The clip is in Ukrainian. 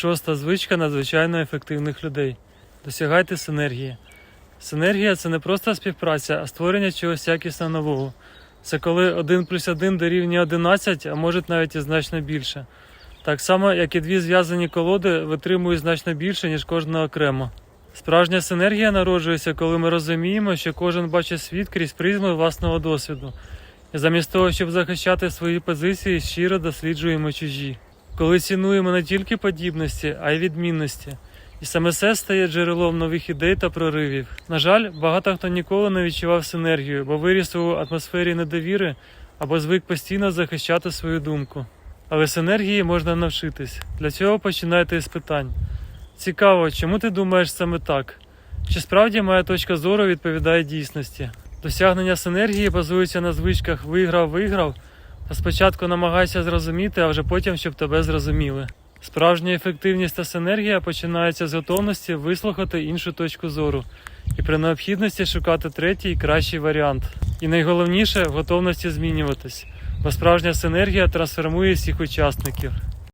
Шоста звичка надзвичайно ефективних людей. Досягайте синергії. Синергія це не просто співпраця, а створення чогось якісно нового. Це коли 1 плюс 1 дорівнює 11, а може навіть і значно більше. Так само, як і дві зв'язані колоди витримують значно більше, ніж кожна окремо. Справжня синергія народжується, коли ми розуміємо, що кожен бачить світ крізь призму власного досвіду. І замість того, щоб захищати свої позиції, щиро досліджуємо чужі. Коли цінуємо не тільки подібності, а й відмінності. І саме це стає джерелом нових ідей та проривів. На жаль, багато хто ніколи не відчував синергію, бо виріс у атмосфері недовіри або звик постійно захищати свою думку. Але синергії можна навчитись. Для цього починайте із питань. Цікаво, чому ти думаєш саме так? Чи справді моя точка зору відповідає дійсності? Досягнення синергії базується на звичках виграв-виграв, спочатку намагайся зрозуміти, а вже потім, щоб тебе зрозуміли. Справжня ефективність та синергія починається з готовності вислухати іншу точку зору і при необхідності шукати третій кращий варіант. І найголовніше в готовності змінюватись, бо справжня синергія трансформує всіх учасників.